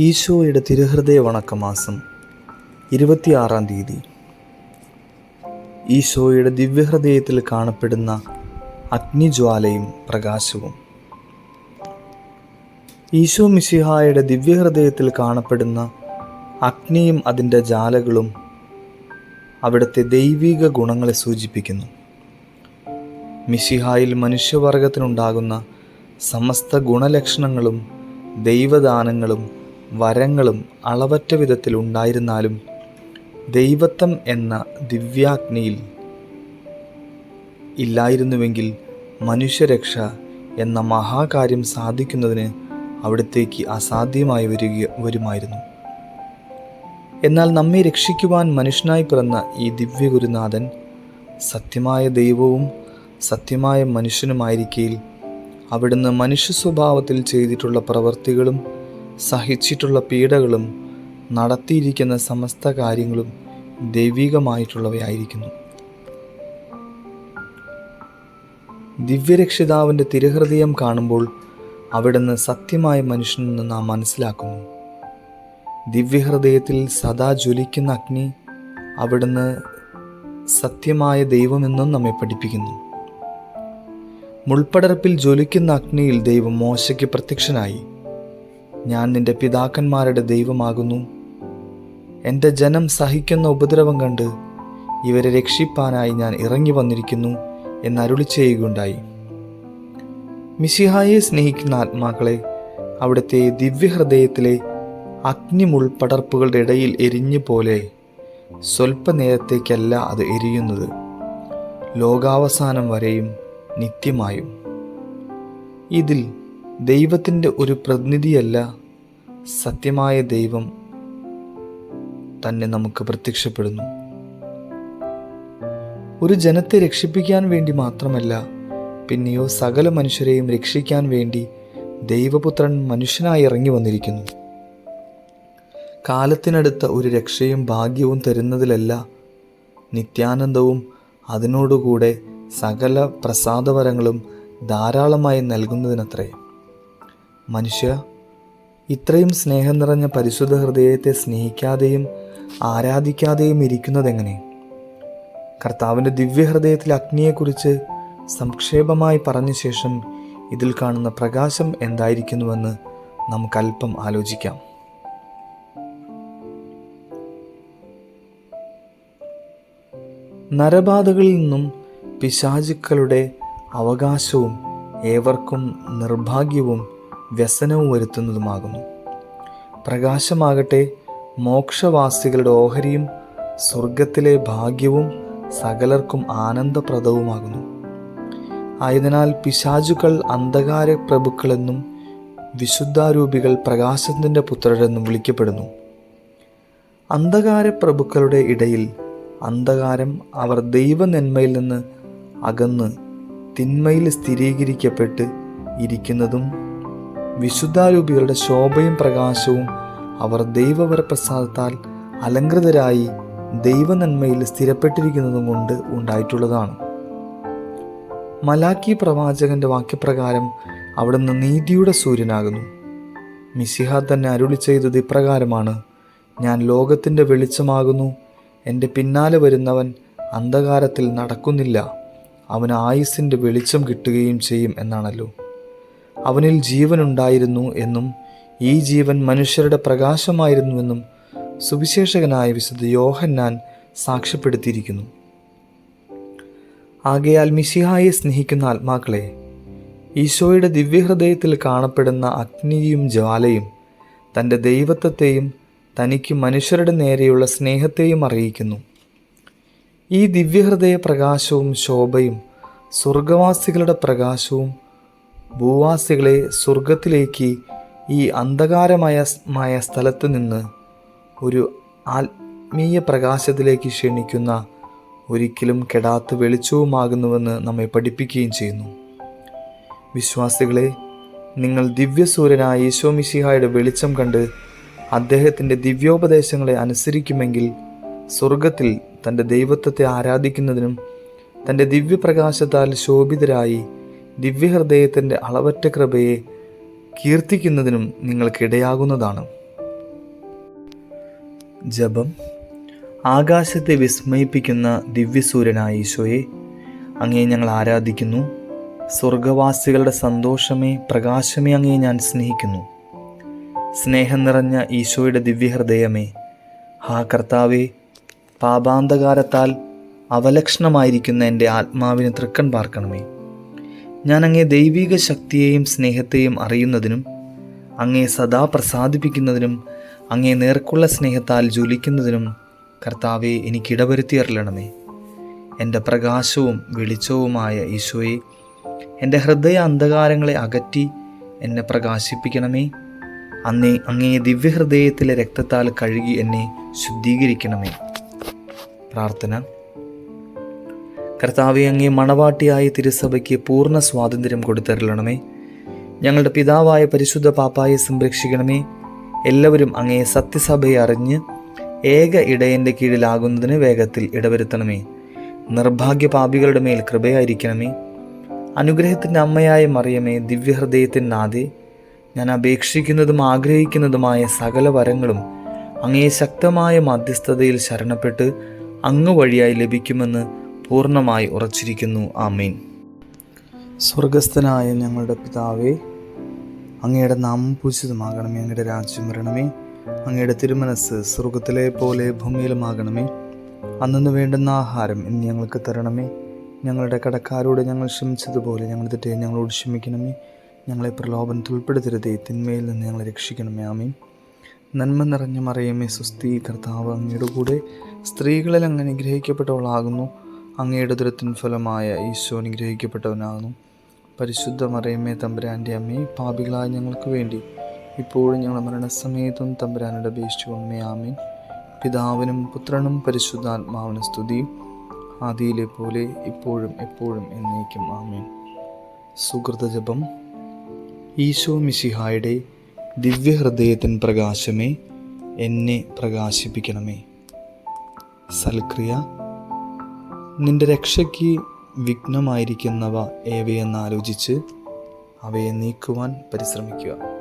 ഈശോയുടെ തിരുഹൃദയ വണക്കമാസം ഇരുപത്തിയാറാം തീയതി. ഈശോയുടെ ദിവ്യഹൃദയത്തിൽ കാണപ്പെടുന്ന അഗ്നിജ്വാലയും പ്രകാശവും. ഈശോ മിശിഹായുടെ ദിവ്യഹൃദയത്തിൽ കാണപ്പെടുന്ന അഗ്നിയും അതിന്റെ ജാലകളും അവിടുത്തെ ദൈവിക ഗുണങ്ങളെ സൂചിപ്പിക്കുന്നു. മിശിഹായിൽ മനുഷ്യവർഗത്തിനുണ്ടാകുന്ന സമസ്ത ഗുണലക്ഷണങ്ങളും ദൈവദാനങ്ങളും വരങ്ങളും അളവറ്റ വിധത്തിൽ ഉണ്ടായിരുന്നാലും ദൈവത്വം എന്ന ദിവ്യാഗ്നിയിൽ ഇല്ലായിരുന്നുവെങ്കിൽ മനുഷ്യരക്ഷ എന്ന മഹാകാര്യം സാധിക്കുന്നതിന് അവിടത്തേക്ക് അസാധ്യമായി വരിക വരുമായിരുന്നു. എന്നാൽ നമ്മെ രക്ഷിക്കുവാൻ മനുഷ്യനായി പിറന്ന ഈ ദിവ്യഗുരുനാഥൻ സത്യമായ ദൈവവും സത്യമായ മനുഷ്യനുമായിരിക്കയിൽ അവിടുന്ന് മനുഷ്യ സ്വഭാവത്തിൽ ചെയ്തിട്ടുള്ള പ്രവൃത്തികളും സഹിച്ചിട്ടുള്ള പീഡകളും നടത്തിയിരിക്കുന്ന സമസ്ത കാര്യങ്ങളും ദൈവികമായിട്ടുള്ളവയായിരിക്കുന്നു. ദിവ്യരക്ഷിതാവിന്റെ തിരുഹൃദയം കാണുമ്പോൾ അവിടുന്ന് സത്യമായ മനുഷ്യനെന്ന് നാം മനസ്സിലാക്കുന്നു. ദിവ്യഹൃദയത്തിൽ സദാ ജ്വലിക്കുന്ന അഗ്നി അവിടുന്ന് സത്യമായ ദൈവമെന്നും നമ്മെ പഠിപ്പിക്കുന്നു. മുൾപ്പടർപ്പിൽ ജ്വലിക്കുന്ന അഗ്നിയിൽ ദൈവം മോശയ്ക്ക് പ്രത്യക്ഷനായി. ഞാൻ നിന്റെ പിതാക്കന്മാരുടെ ദൈവമാകുന്നു. എന്റെ ജനം സഹിക്കുന്ന ഉപദ്രവം കണ്ട് ഇവരെ രക്ഷിപ്പാനായി ഞാൻ ഇറങ്ങി വന്നിരിക്കുന്നു എന്നരുളി ചെയ്യുകയുണ്ടായി. മിശിഹായെ സ്നേഹിക്കുന്ന ആത്മാക്കളെ അവിടുത്തെ ദിവ്യഹൃദയത്തിലെ അഗ്നിമുൾപടർപ്പുകളുടെ ഇടയിൽ എരിഞ്ഞു പോലെ സ്വൽപ്പനേരത്തേക്കല്ല അത് എരിയുന്നത്. ലോകാവസാനം വരെയും നിത്യമായും. ഇതിൽ ദൈവത്തിന്റെ ഒരു പ്രതിനിധിയല്ല സത്യമായ ദൈവം തന്നെ നമുക്ക് പ്രത്യക്ഷപ്പെടുന്നു. ഒരു ജനത്തെ രക്ഷിപ്പിക്കാൻ വേണ്ടി മാത്രമല്ല പിന്നെയോ സകല മനുഷ്യരെയും രക്ഷിക്കാൻ വേണ്ടി ദൈവപുത്രൻ മനുഷ്യനായി ഇറങ്ങി വന്നിരിക്കുന്നു. കാലത്തിനടുത്ത ഒരു രക്ഷയും ഭാഗ്യവും തരുന്നതിലല്ല നിത്യാനന്ദവും അതിനോടുകൂടെ സകല പ്രസാദവരങ്ങളും ധാരാളമായി നൽകുന്നതിനത്രേ. മനുഷ്യ ഇത്രയും സ്നേഹം നിറഞ്ഞ പരിശുദ്ധ ഹൃദയത്തെ സ്നേഹിക്കാതെയും ആരാധിക്കാതെയും ഇരിക്കുന്നതെങ്ങനെ? കർത്താവിന്റെ ദിവ്യഹൃദയത്തിലെ അഗ്നിയെക്കുറിച്ച് സംക്ഷേപമായി പറഞ്ഞ ശേഷം ഇതിൽ കാണുന്ന പ്രകാശം എന്തായിരിക്കുന്നുവെന്ന് നമുക്കല്പം ആലോചിക്കാം. നരബാധകളിൽ നിന്നും പിശാചുക്കളുടെ അവകാശവും ഏവർക്കും നിർഭാഗ്യവും വ്യസനവും വരുത്തുന്നതുമാകുന്നു. പ്രകാശമാകട്ടെ മോക്ഷവാസികളുടെ ഓഹരിയും സ്വർഗത്തിലെ ഭാഗ്യവും സകലർക്കും ആനന്ദപ്രദവുമാകുന്നു. ആയതിനാൽ പിശാചുക്കൾ അന്ധകാര പ്രഭുക്കളെന്നും വിശുദ്ധാരൂപികൾ പ്രകാശത്തിന്റെ പുത്രരെന്നും വിളിക്കപ്പെടുന്നു. അന്ധകാര പ്രഭുക്കളുടെ ഇടയിൽ അന്ധകാരം അവർ ദൈവനന്മയിൽ നിന്ന് അകന്ന് തിന്മയിൽ സ്ഥിരീകരിക്കപ്പെട്ട് ഇരിക്കുന്നതും വിശുദ്ധാരൂപികളുടെ ശോഭയും പ്രകാശവും അവർ ദൈവവരപ്രസാദത്താൽ അലങ്കൃതരായി ദൈവനന്മയിൽ സ്ഥിരപ്പെട്ടിരിക്കുന്നതും കൊണ്ട് ഉണ്ടായിട്ടുള്ളതാണ്. മലാക്കി പ്രവാചകന്റെ വാക്യപ്രകാരം അവിടുന്ന് നീതിയുടെ സൂര്യനാകുന്നു. മിസിഹ തന്നെ അരുളി ചെയ്തത് ഇപ്രകാരമാണ് ഞാൻ ലോകത്തിന്റെ വെളിച്ചമാകുന്നു എന്റെ പിന്നാലെ വരുന്നവൻ അന്ധകാരത്തിൽ നടക്കുന്നില്ല അവന് ആയുസിന്റെ വെളിച്ചം കിട്ടുകയും ചെയ്യും എന്നാണല്ലോ. അവനിൽ ജീവനുണ്ടായിരുന്നു എന്നും ഈ ജീവൻ മനുഷ്യരുടെ പ്രകാശമായിരുന്നുവെന്നും സുവിശേഷകനായ വിശുദ്ധ യോഹന്നാൻ സാക്ഷ്യപ്പെടുത്തിയിരിക്കുന്നു. ആകയാൽ മിശിഹായെ സ്നേഹിക്കുന്ന ആത്മാക്കളെ ഈശോയുടെ ദിവ്യഹൃദയത്തിൽ കാണപ്പെടുന്ന അഗ്നിയും ജ്വാലയും തന്റെ ദൈവത്വത്തെയും തനിക്ക് മനുഷ്യരുടെ നേരെയുള്ള സ്നേഹത്തെയും അറിയിക്കുന്നു. ഈ ദിവ്യഹൃദയ പ്രകാശവും ശോഭയും സ്വർഗവാസികളുടെ പ്രകാശവും ഭൂവാസികളെ സ്വർഗത്തിലേക്ക് ഈ അന്ധകാരമയമായ സ്ഥലത്ത് നിന്ന് ഒരു ആത്മീയ പ്രകാശത്തിലേക്ക് ക്ഷണിക്കുന്ന ഒരിക്കലും കെടാത്ത വെളിച്ചവുമാകുന്നുവെന്ന് നമ്മെ പഠിപ്പിക്കുകയും ചെയ്യുന്നു. വിശ്വാസികളെ നിങ്ങൾ ദിവ്യസൂര്യനായ ഈശോമിശിഹായുടെ വെളിച്ചം കണ്ട് അദ്ദേഹത്തിന്റെ ദിവ്യോപദേശങ്ങളെ അനുസരിക്കുമെങ്കിൽ സ്വർഗത്തിൽ തന്റെ ദൈവത്വത്തെ ആരാധിക്കുന്നതിനും തന്റെ ദിവ്യപ്രകാശത്താൽ ശോഭിതരായി ദിവ്യഹൃദയത്തിന്റെ അളവറ്റ കൃപയെ കീർത്തിക്കുന്നതിനും നിങ്ങൾക്കിടയാകുന്നതാണ്. ജപം. ആകാശത്തെ വിസ്മയിപ്പിക്കുന്ന ദിവ്യസൂര്യനായ ഈശോയെ അങ്ങേ ഞങ്ങൾ ആരാധിക്കുന്നു. സ്വർഗവാസികളുടെ സന്തോഷമേ പ്രകാശമേ അങ്ങേ ഞാൻ സ്നേഹിക്കുന്നു. സ്നേഹം നിറഞ്ഞ ഈശോയുടെ ദിവ്യഹൃദയമേ ഹാ കർത്താവേ പാപാന്തകാരത്താൽ അവലക്ഷണമായിരിക്കുന്ന എന്റെ ആത്മാവിന് തൃക്കൺ പാർക്കണമേ. ഞാൻ അങ്ങേ ദൈവിക ശക്തിയെയും സ്നേഹത്തെയും അറിയുന്നതിനും അങ്ങേ സദാ പ്രസാദിപ്പിക്കുന്നതിനും അങ്ങേ നേർക്കുള്ള സ്നേഹത്താൽ ജ്വലിക്കുന്നതിനും കർത്താവെ എനിക്കിടവരുത്തിയറിയണമേ എന്റെ പ്രകാശവും വെളിച്ചവുമായ ഈശോയെ എന്റെ ഹൃദയ അന്ധകാരങ്ങളെ അകറ്റി എന്നെ പ്രകാശിപ്പിക്കണമേ. അന്നേ അങ്ങേ ദിവ്യഹൃദയത്തിലെ രക്തത്താൽ കഴുകി എന്നെ ശുദ്ധീകരിക്കണമേ. പ്രാർത്ഥന. കർത്താവെ അങ്ങേ മണവാട്ടിയായ തിരുസഭയ്ക്ക് പൂർണ സ്വാതന്ത്ര്യം കൊടുത്തരളണമേ ഞങ്ങളുടെ പിതാവായ പരിശുദ്ധ പാപ്പായെ സംരക്ഷിക്കണമേ. എല്ലാവരും അങ്ങേ സത്യസഭയെ അറിഞ്ഞ് ഏക ഇടയന്റെ കീഴിലാകുന്നതിന് വേഗത്തിൽ ഇടവരുത്തണമേ. നിർഭാഗ്യ പാപികളുടെ മേൽ കൃപയായിരിക്കണമേ. അനുഗ്രഹത്തിന്റെ അമ്മയായ മറിയമേ ദിവ്യഹൃദയത്തിൻ നാഥേ ഞാൻ അപേക്ഷിക്കുന്നതും ആഗ്രഹിക്കുന്നതുമായ സകല വരങ്ങളും അങ്ങേ ശക്തമായ മധ്യസ്ഥതയിൽ ശരണപ്പെട്ട് അങ്ങ് വഴിയായി ലഭിക്കുമെന്ന് പൂർണമായി ഉറച്ചിരിക്കുന്നു. ആമീൻ. സ്വർഗസ്ഥനായ ഞങ്ങളുടെ പിതാവേ അങ്ങയുടെ നാമം പൂജിതമാകണമേ. അങ്ങയുടെ രാജ്യം വരണമേ. അങ്ങയുടെ തിരുമനസ് സ്വർഗത്തിലെ പോലെ ഭൂമിയിലുമാകണമേ. അന്നു വേണ്ടുന്ന ആഹാരം ഇന്ന് ഞങ്ങൾക്ക് തരണമേ. ഞങ്ങളുടെ കടക്കാരോട് ഞങ്ങൾ ക്ഷമിച്ചതുപോലെ ഞങ്ങൾ തെറ്റേ ഞങ്ങളോട് ക്ഷമിക്കണമേ. ഞങ്ങളെ പ്രലോഭനത്തിൽ ഉൾപ്പെടുത്തരുതേ. തിന്മയിൽ നിന്ന് ഞങ്ങളെ രക്ഷിക്കണമേ. ആമീൻ. നന്മ നിറഞ്ഞ മറിയമേ സുസ്ഥി കർത്താവ് അങ്ങയുടെ കൂടെ സ്ത്രീകളിൽ അങ്ങ് അനുഗ്രഹിക്കപ്പെട്ടവളാകുന്നു. അങ്ങയുടെ ദുരത്തിൻ ഫലമായ ഈശോ അനുഗ്രഹിക്കപ്പെട്ടവനാകുന്നു. പരിശുദ്ധ മറിയമ്മേ തമ്പുരാന്റെ അമ്മേ പാപികളായ ഞങ്ങൾക്ക് വേണ്ടി ഇപ്പോഴും ഞങ്ങളുടെ മരണസമയത്തും അപേക്ഷിച്ചു അമ്മേ ആമീൻ. പിതാവിനും പുത്രനും പരിശുദ്ധാത്മാവിനും സ്തുതി. ആദിയിലെ പോലെ ഇപ്പോഴും എപ്പോഴും എന്നേക്കും ആമീൻ. സുഹൃത ജപം. ഈശോ മിശിഹായുടെ ദിവ്യഹൃദയത്തിൻ പ്രകാശമേ എന്നെ പ്രകാശിപ്പിക്കണമേ. സൽക്രിയ. നിന്റെ രക്ഷയ്ക്ക് വിഘ്നമായിരിക്കുന്നവ ഏവയെന്ന് ആലോചിച്ച് അവയെ നീക്കുവാൻ പരിശ്രമിക്കുക.